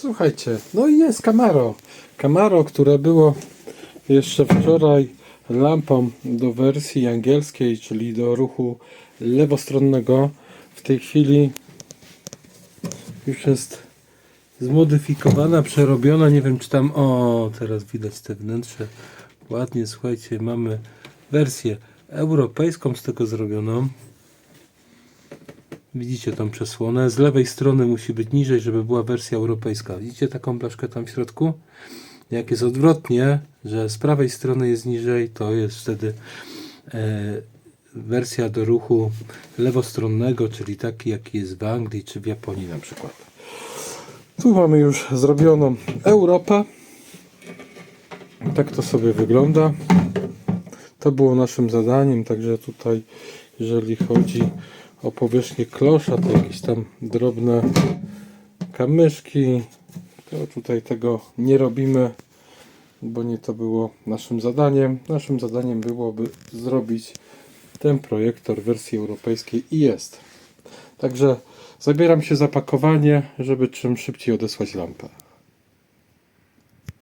Słuchajcie, no i jest Camaro. Camaro, które było jeszcze wczoraj lampą do wersji angielskiej, czyli do ruchu lewostronnego. W tej chwili już jest zmodyfikowana, przerobiona. Nie wiem, czy tam. O, teraz widać te wnętrze. Ładnie, słuchajcie, mamy wersję europejską z tego zrobioną. Widzicie tą przesłonę. Z lewej strony musi być niżej, żeby była wersja europejska. Widzicie taką blaszkę tam w środku? Jak jest odwrotnie, że z prawej strony jest niżej, to jest wtedy e, wersja do ruchu lewostronnego, czyli taki jaki jest w Anglii czy w Japonii na przykład. Tu mamy już zrobioną Europę. Tak to sobie wygląda. To było naszym zadaniem, także tutaj jeżeli chodzi o powierzchnię klosza, to jakieś tam drobne kamyszki, to tutaj tego nie robimy, bo nie to było naszym zadaniem. Naszym zadaniem byłoby zrobić ten projektor w wersji europejskiej i jest. Także zabieram się za pakowanie, żeby czym szybciej odesłać lampę.